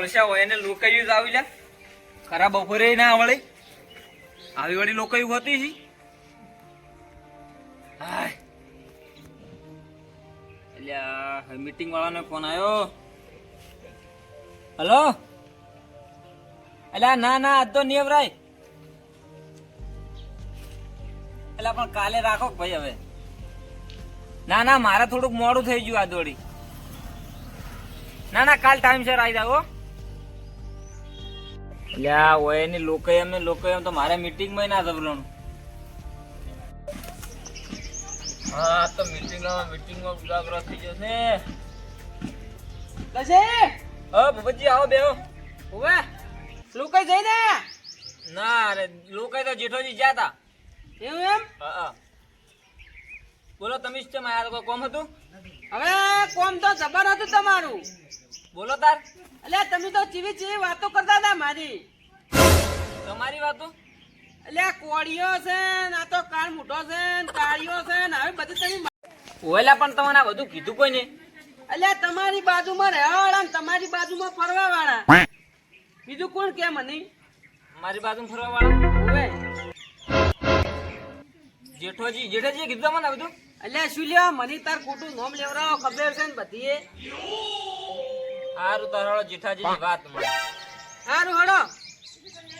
ઓળશા હોય એને લોકાયું જ આવી લે. ખરા બપોરે ના આવડે આવી વળી લોકાયું હોતી હાય. અલ્યા મીટિંગ વાળાનો ફોન આવ્યો હલો? અલ્યા ના ના, આજ તો નિયમરાય અલ્યા પણ કાલે રાખો ભાઈ હવે? ના ના, મારે થોડુંક મોડું થઈ ગયું આ દોડી. ના ના, કાલ ટાઈમ સર આવી જાવ અલ્યા હોય ને લોકો એમ ને લોકો એમ તો મારે મીટિંગમાં ના જબરવાનું હા તો મીટિંગ મીટિંગમાં ઉજાગરો થઈ જશે લજે! ઓ ભૂપતજી આવો બેહો. ઉવે લુકાઈ જઈ ને ના અરે લોકો તો જેઠોજી જ્યા તા. એવું એમ? હા બોલો તમે શું મારા કોઈ કોમ હતું? હવે કોમ તો જબર હતું તમારું. બોલો તાર. એટલે તમે તો ચીવી ચીવી વાતો કરતા હતા મારી. તમારી વાતો? એટલે આ કોળીઓ છે ને આ તો કાળ મોટો છે ને કાળીઓ છે ને હવે બધું તમે ઓલા પણ તમને આ બધું કીધું કોઈ ને? એટલે તમારી બાજુમાં રહેવા વાળા ને તમારી બાજુમાં ફરવા વાળા બીજું કોણ કે મને? મારી બાજુ ફરવા વાળા ઉવે જેઠોજી જેઠોજી કીધું મને બધું? એટલે શું લેવા મને તાર ખોટું નોમ લેવરાવો ખબર છે ને બધી સારું તારો જેઠાજી વાત સારું હડો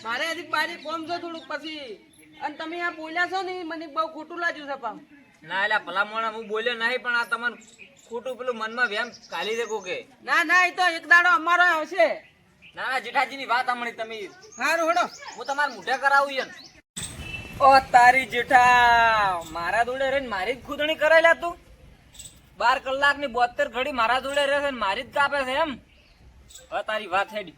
મારે હજી બારી કોમ છો થોડુંક પછી. અને તમે આ બોલ્યા છો ને મને બહુ ખોટું લાગ્યું છે પામ ના એટલે ભલામણ હું બોલ્યો નહીં પણ આ તમને ખોટું પેલું મનમાં વેમ કાલી દેખો કે. ના ના એ તો એક દાડો અમારો આવશે. ના ના જેઠાજી ની વાત સાંભળી તમે. સારું હડો હું તમારે મોઢે કરાવું યન ઓ તારી જેઠા મારા જોડે રહીને મારી જ ખુદણી કરાયેલા તું. બાર કલાકની બોતેર ઘડી મારા જોડે રહે છે ને મારી જ કાપે છે એમ. હવે તારી વાત હેડી.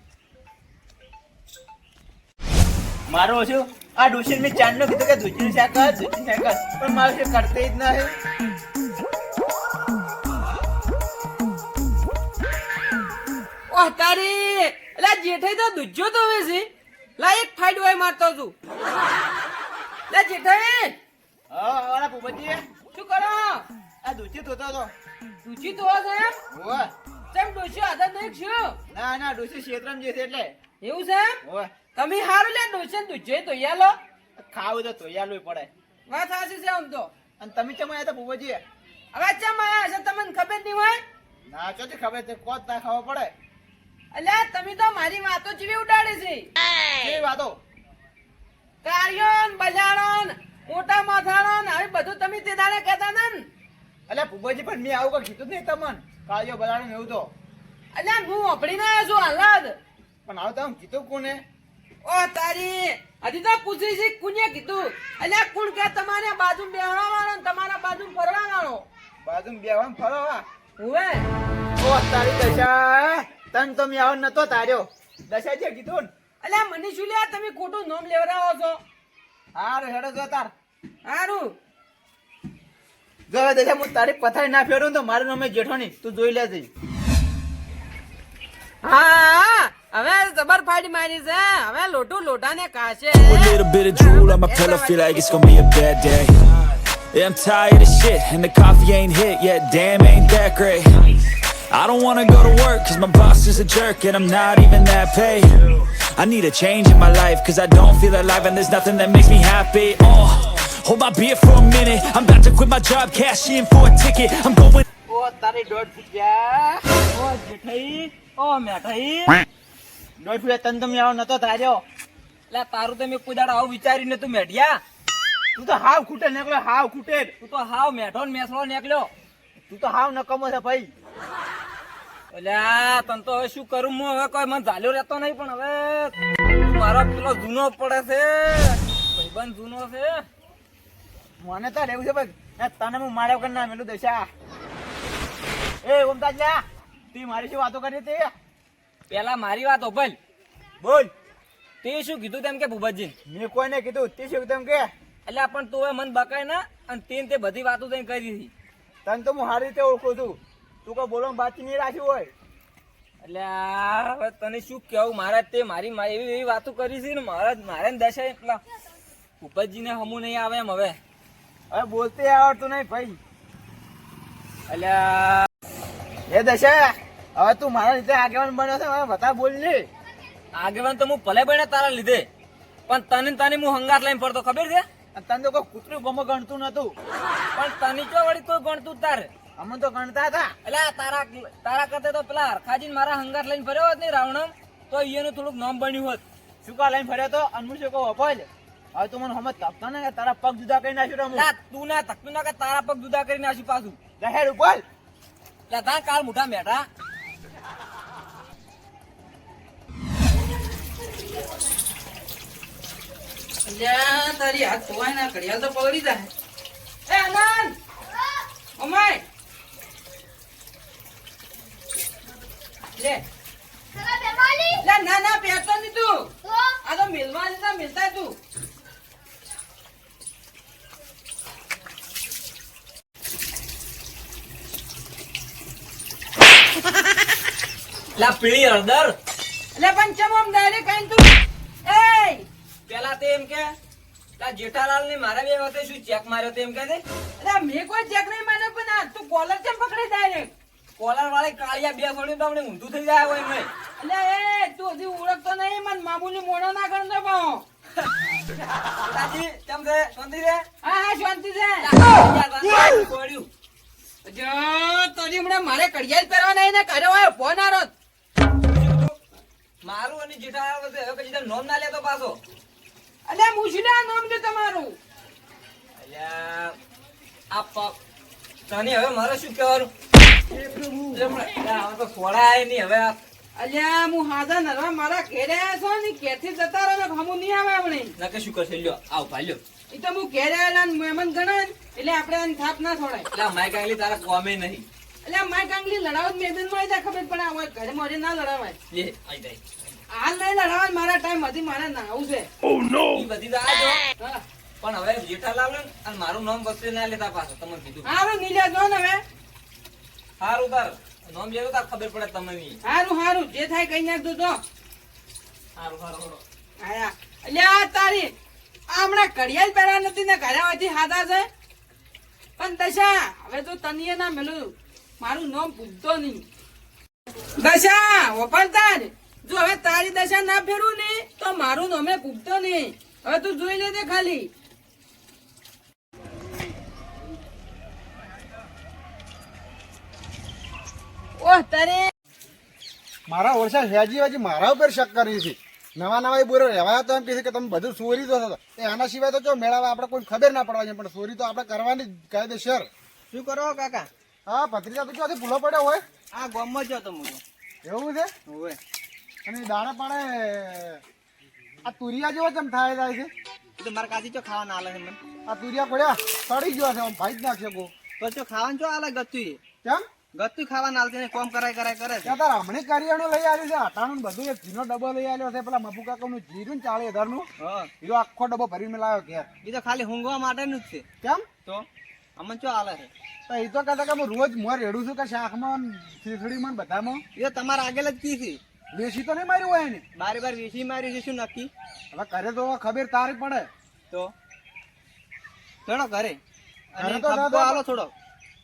મારો શું? આ ડોશી મેં ચાંદલો કીધું કે દૂધી શાક કર શાક પણ મારું છે કરતે જ નહીં ઓહ તારી! એટલે જેઠાઈ તો દુજ્જો તો હવે છે. લા એક ફાઈટ હોય મારતો છું. લે જેઠાઈ! હા ઓલા ભૂપતજી શું કરો? આ દૂધી તો તો દુજી તો છે હોવે. ચમ ડોશી આદત નહીં શું ના ના ડોશી ક્ષેત્રમ જે છે એટલે. એવું છે. તમે હારું લે ડોશી જે તો યાલો ખાવું તો તોયાલું પડે. વાત સાચી છે આમ તો. અને તમે ચમ આયા તો ભૂપતજી હવે ચમ આયા છે તમને ખબર નહીં હોય? ના ચોથી ખબર? છે કોત ના ખાવા પડે. અલ્યા તમે તો મારી વાતો જીવી ઉડાડી છે. એ વાતો? કાર્યોન બજારોન મોટા માથાળો હવે બધું તમે તે દાડે કહેતા હતા ને? એટલે ભૂપતજી પણ મેં આવું કઈ કીધું જ નહીં તમને. કાળિયો બલાડો એવું તો. અલ્યા હું અપડીને આવ્યો છું હાલત પણ આવું તમે કીધું કોને? ઓ તારી હજી તો પૂછી છે કુને કીધું? અલ્યા કુણ કે તમારે બાજુ બેહવા વાળો ને તમારા બાજુ ફરવા વાળો બાજુ બેહવા ફરવા? હુવે. ઓ તારી દશા તન તો મેં આવો નતો તાર્યો. દશા જે કીધું અલ્યા મને શું લ્યા તમે ખોટું નોમ લેવડાવો છો. હારું હેડો જો તાર. સારું જો હવે દશા હું તારી પથારી ના ફેરવું તો મારું નામ જેઠોની તું જોઈ લેજે હા હવે જબર ફાડી મારી છે હવે લોટું લોટાને કાશે A little bit of drool on my pillow, feel like it's gonna be a bad day. Yeah, I'm tired of shit, and the coffee ain't hit yet, damn, ain't that great. I don't wanna go to work, cause my boss is a jerk, and I'm not even that paid. I need a change in my life, cause I don't feel alive, and there's nothing that makes me happy. Oh, Hold my beer for a minute, I'm about to quit my job, cash in for a ticket, I'm going. ઓ તારી દોઢ ફૂટ્યા ઓ જેઠાઈ. ઓ મેઠાઈ. દોઢ ફૂટ્યા તન તો મેં આવો નતો તાર્યો એટલે તારું તો મેં કોઈ દાડો આવું વિચારીને તું મેઢિયા. તું તો હાવ ખૂટે નીકળ્યો હાવ ખૂટે. તું તો હાવ મેઠો ને મેસળો નીકળ્યો. તું તો હાવ નકમો છે ભાઈ. અલ્યા તન તો હવે શું કરું હું? હવે કોઈ મને ઝાલ્યો રહેતો નહીં પણ હવે મારો પેલો જૂનો પડે છે. ભાઈબંધ જૂનો છે. મને તો રહેવું છે ભાઈ તને હું માર્યા વગર ના મેલું દશા. એ ઓમતાજ લ્યા તી મારી શું વાતો કરી હતી? પેલા મારી વાત ભાઈ બોલ. તે શું કીધું તેમ કે ભૂપતજી? મેં કોઈને કીધું તે શું તેમ કે? એટલે પણ તું હવે મન બકાય ના અને તેને તે બધી વાતો તઈ કરી હતી. તને તો હું સારી રીતે ઓળખું છું. તું કોઈ બોલવાનું બાકી નહીં રાખ્યું હોય. એટલે હવે તને શું કહેવું? મારા તે મારી મા- એવી એવી વાતો કરી છે ને મારા મારે ને દશા એટલા ભૂપતજીને હમું નહીં આવે એમ હવે. હવે બોલતે આવડતું નહીં ભાઈ. એટલે એ દશા હવે તું મારા લીધે આગેવાન બન્યો છે હવે બતા બોલ ને. આગેવાન તો હું ભલે બન્યા તારા લીધે પણ તને તને હું હંગાત લઈને પડતો ખબર છે? અને તને તો કોઈ કૂતરું ગમો ગણતું નતું. પણ તને ચો વળી કોઈ ગણતું તારે? અમે તો ગણતા હતા. એટલે તારા તારા કરતા તો પેલા હરખાજી મારા હંગાત લઈને ફર્યો હોત ને રાવણમ તો એનું થોડુંક નામ બન્યું હોત. શું કા લઈને ફર્યો તો? અનમું શું કહો લે હવે તું મને સમજ તપતો ને તારા પગ જુદા કરી નાખ્યું એટલે તું ના તકતું ના કે તારા પગ જુદા કરી નાખ્યું પાછું. લહેર ઉપર તા કાળ મોટા મેઠા. તારી હાથ ધોવાય ના ઘડિયાળ તો પગડી જાય. એ આનંદ ઓમાય! લે. લે ના ના પહેરતો નહીં તું. આ તો મિલવા જતા મિલતા તું. આ પીળી હળદર એટલે પણ ચમ આમ ડાયરેક્ટ કાઈ તું એ પેલા તે એમ કે તા જેઠાલાલ ને મારા બે વખતે શું ચેક માર્યો તે એમ કે એટલે મેં કોઈ ચેક નહીં માર્યો પણ આ તું કોલર કેમ પકડી ડાયરેક્ટ કોલર વાળે કાળિયા બે છોડી તો આપણે ઊંધું થઈ જાય હોય નહીં એટલે એ તું હજી ઓળખતો નહીં મને મામુની મોણો ના કરતો પાહો તાજી કેમ છે શાંતિ છે હા હા શાંતિ છે જો તોરી હમણાં મારે કડિયા જ પહેરવા નહીં કર્યો હોય ફોન આરો મારું અને વચ્ચે હવે તારું નોમ ના લેતો પાછો. અલે મુશલા નામ છે તમારું. અલ્યા, આ તને હવે મારે શું કહેવાનું? હવે તો ખોળાય નહીં હવે અલ્યા હું હાજા નરવા મારા ઘેરે છો ને ઘેરથી જતા રહો ને હમું નહીં આવે આપણે નકે શું કરશે? લ્યો આવ ભાલ્યો એ તો હું ઘેરે આવેલા મહેમાન ગણાય એટલે આપણે થાપ ના છોડાય એટલે માઈક આંગળી તારા કોમે નહીં. એટલે આ માય કાંગલી લડાવ મેદાનમાં જાય ખબર પણ આ ઘરે મોરે ના લડાવાય. લે આઈ જાય. હાલ નહીં લડાવાય મારા ટાઈમ હતી મારા નાવું છે. ઈ બધી તો આ પણ હવે જેઠાલાલ લાવ અને મારું નામ વચ્ચે ના લેતા પાછો તમને કીધું. હારું નીલા જો ને હવે. હારું તાર. નામ લેવો તો ખબર પડે તમને હારું હારું જે થાય કઈ નાખ દો તો. હારું હારું. આયા. અલ્યા તારી હમણાં ઘડિયાળ પહેરા નથી ને ઘરે હોયથી હાથા છે. પણ દશા હવે તો તનીએ ના મેલું મારું નામ ભૂલતો નહીં. દશા વપરતા જ. જો હવે તારી દશા ના ફેરવું ને તો મારું નામે ભૂલતો નહીં. હવે તું જોઈ લેજે ખાલી. ઓહ તારે. મારા ઓળશા હેજી વાજી મારા ઉપર શક કરી છે. નવા નવા એ બોરો રહેવા તો એમ કહે છે કે તમે બધું ચોરી તો થતા. એ આના સિવાય તો જો મેળાવા આપણે કોઈ ખબર ના પડવા જોઈએ પણ ચોરી તો આપણે કરવાની કાયદેસર. શું કરો કાકા? હા ભત્રીજા તો ક્યાંથી ભૂલો પડ્યો હોય? આ ગામમાં જ હતો હું એવું છે? હોય અને દાણા પાડે આ તુરિયા જેવો કેમ થાય જાય છે? તો મારા કાચી ચો ખાવાના આલે છે મને. આ તુરિયા પડ્યા સડી ગયો છે આમ ભાઈ જ નાખશે ગો તો ચો ખાવાનું ચો આલે ગતું કેમ? ગત્તુ ખાવાના આલતે ને કોમ કરાય કરાય કરે છે. તાર હમણાં કરિયાણું લઈ આવ્યું છે અટાણું ને બધું એક ઘીનો ડબ્બો લઈ આવ્યો છે પેલા મફુ કાકાનું જીરું ચાલે હજારનું હા. આખો ડબ્બો ભરીને લાવ્યો ઘેર. એ તો ખાલી ઊંઘવા માટેનું જ છે. કેમ? તો? અમને ચો આલે છે? તો એ તો કહેતા કે હું રોજ મોર રેડું છું કે શાકમાં ને શીખડીમાં બધામાં. એ તમારા આગળ જ કી છે? વેસી તો નહીં માર્યું હોય એને? બારે બાર વેસી માર્યું છે શું નક્કી. હવે કરે તો ખબર તારી પડે. તો? ચડો ઘરે. અને તો આલો થોડો.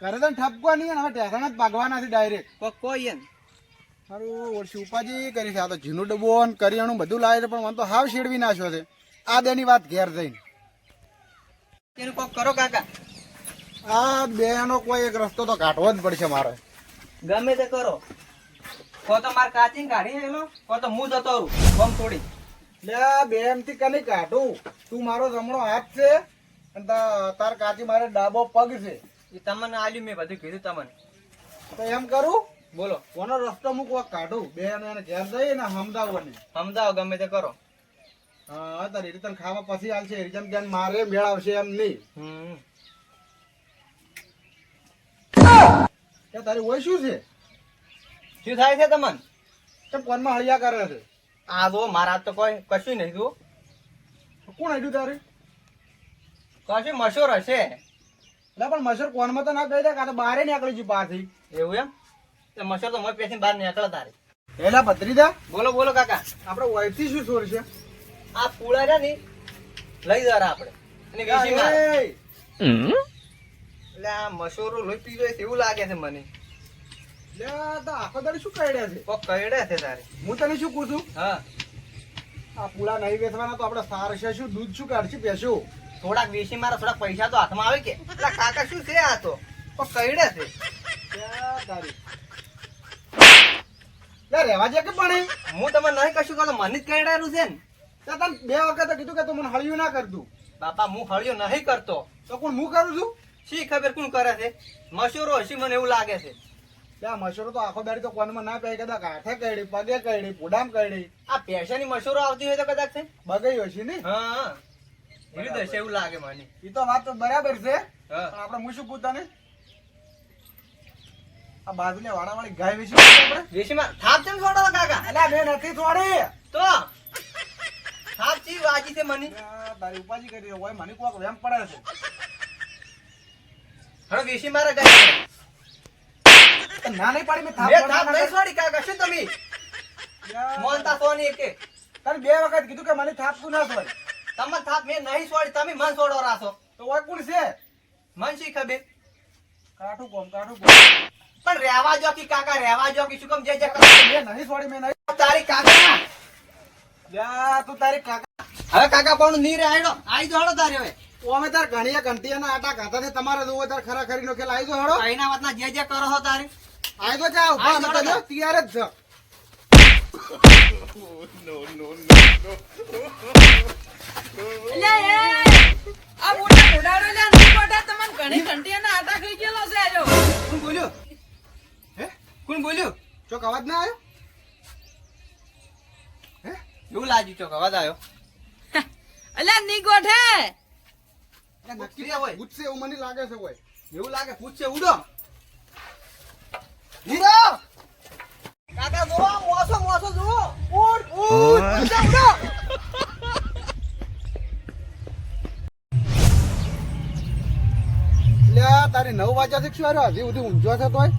ઘરે તો ઠપકો નહીં અને હવે ટેસણ જ ભાગવાના છે ડાયરેક્ટ. પક્કો એમ. મારું ઓળશી ઉપાજી કરી છે. આ તો ઝીનું ડબ્બો ને કરિયાણું બધું લાવે છે પણ મને તો હાવ શેડવી નાખ્યો છે. આ બેની વાત ઘેર જઈને એનું કોક કરો કાકા. આ બેનો કોઈ એક રસ્તો તો કાઢવો જ પડશે મારે. ગમે તે કરો. કો તો માર કાચી કાઢી એલો કો તો હું જતો રહું. બમ થોડી લે બેનથી કને કાઢું? તું મારો જમણો હાથ છે અને તાર કાચી મારે ડાબો પગ છે. એ તમને આલ્યું મેં બધું કીધું તમને. તો એમ કરું? બોલો. કોનો રસ્તો હું કોક કાઢું? બેન એને ઘેર જઈ ને સમજાવો ને સમજાવો ગમે તે કરો. હા તારી રીતે ખાવા પછી હાલશે રીતે જેમ મારે મેળ આવશે એમ નહીં. હમ. કે તારી હોય શું છે? શું થાય છે તમને? કેમ કોનમાં હળિયા કરે છે. આ જો મારા તો કોઈ કશું નહીં જુઓ કોણ આવ્યું તારે? કશું મશોર હશે? એટલે પણ મસર કોનમાં તો ના કહી દે કાં તો બહારે નીકળી છું બહારથી. એવું એમ? તે મશોર તો મોય પેસી બહાર નીકળે તારે. એલા ભત્રીજા બોલો બોલો કાકા. આપણે વયથી શું ચોર છે? આ પૂળા છે ને લઈ જરા આપણે અને વેચી એટલે આ મશૂરો લોહી પીવે છે એવું લાગે છે મને. લે આ તો આખો દાડી શું કાઢ્યા છે? કોક કઈડે છે તારે. હું તને શું કહું છું? હા. આ પૂળા નહીં વેચવાના તો આપણે સાર છે શું દૂધ શું કાઢશું પેશું થોડાક વેચી મારા થોડાક પૈસા તો હાથમાં આવે કે? એટલે કાકા શું છે આ તો? કોક કઈડે છે. તારી? રહેવા જે કે પણ હું તમે નહીં કશું કહું મને જ કઈડાયેલું છે ને. તને બે વખત કીધું કે તું મને હળિયું ના કરતું બાપા હું હળિયું નહીં કરતો. તો કોણ હું કરું છું? શી ખબર કોણ કરે છે? મશૂરો હશી મને એવું લાગે છે. ત્યાં મશૂરો તો આખો દાડી તો કોનમાં ના કહે કદાચ હાથે કઈડી પગે કઈડી પોડામ કઈડી આ પૈસાની મશૂરો આવતી હોય તો કદાચ છે? બગઈ હશે ને? હા. એવી દશે એવું લાગે મને. એ તો વાત તો બરાબર છે. આપણે હું શું પૂછતા ને આ બાજુને વાળાવાળી ગાય વિશે આપણે. વેચીમાં થાપ ને છોડો કાકા? અલ્યા મેં નથી છોડી તો? થાપ ચી વાજી છે મને? તારી ઉપાજી કરી હોય મને કોક વેમ પડે છે. હવે વેચી મારા ગયા ના નહીં પાડી મેં થાપ થાપ નહીં છોડી કાકા શું તમે? મોનતા સોની એકે. તને બે વખત કીધું કે મને થાપ તું ના છોડ. તમે થાપ મેં નહીં છોડી તમે મન છોડો રાસો તો ઓય કોણ છે? મન શી ખબે કાઠું કોમ કાઠું કોમ. પણ રહેવા જો કે કાકા રહેવા જો કે શું કમ? જે જે? મેં નહીં છોડી મેં નહીં. તારી કાકા. યા તું તારી કાકા. હવે કાકા પણ નીરે આયડો. આઈ જો હળો તારી હવે. અમે તાર ઘણી ઘંટી અને આટા ખાતા છે. તમારે જોવો તાર ખરા ખરીનો ખેલ. આવી જો હળો આઈના વાતના જે જે કરો છો તારી. આવી તો જા ઊભા આઈ અમે જો તો જો. તૈયાર જ છે આ મોટા તમને ઘણી ઘંટીયાના આટા ખાઈ ગયેલો છે આજો. કોણ બોલ્યું? હે? કોણ બોલ્યું? ચોક અવાજ ના આવ્યો એવું લાગ્યું ચોક અવાજ આવ્યો અલ્યા ની ગોઠે નક્કી હોય. પૂછશે એવું મને લાગે છે હોય એવું લાગે પૂછશે ઉડો. હીરો કાકા જોવો મોસો મોસો જોવો ઉડ ઉડ ઉડો ઉડો. એટલે તારી નવ વાગ્યા થી શું હજી સુધી ઊંઝો છે તોય?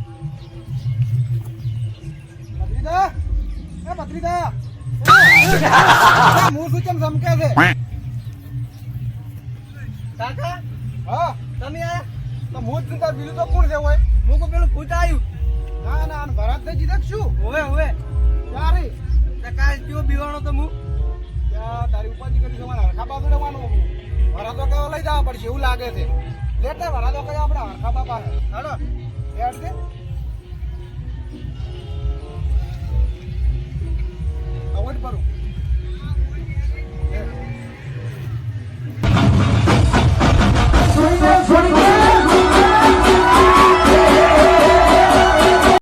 પત્રીદા એ પત્રીદા એ, શું કેમ ચમકે છે. કાકા? હા. તમે આ તો હું જ તાર બીજું તો કોણ છે હોય? મુકો પેલું ભૂત આવ્યું ના ના અને ભરાત થઈ જીધક શું? હોવે હોવે. ક્યારે? તે કાલ કયો બીવાણો તો હું? ત્યાં તારી ઉપાધિ કરી જવાના હરખા બાપ રહેવાનું ભરાતો કે લઈ જવા પડશે એવું લાગે છે. લેટે વરાતો કે આપણે હરખા બાપા હાલો. હેડ છે avoid Swing it, swing it.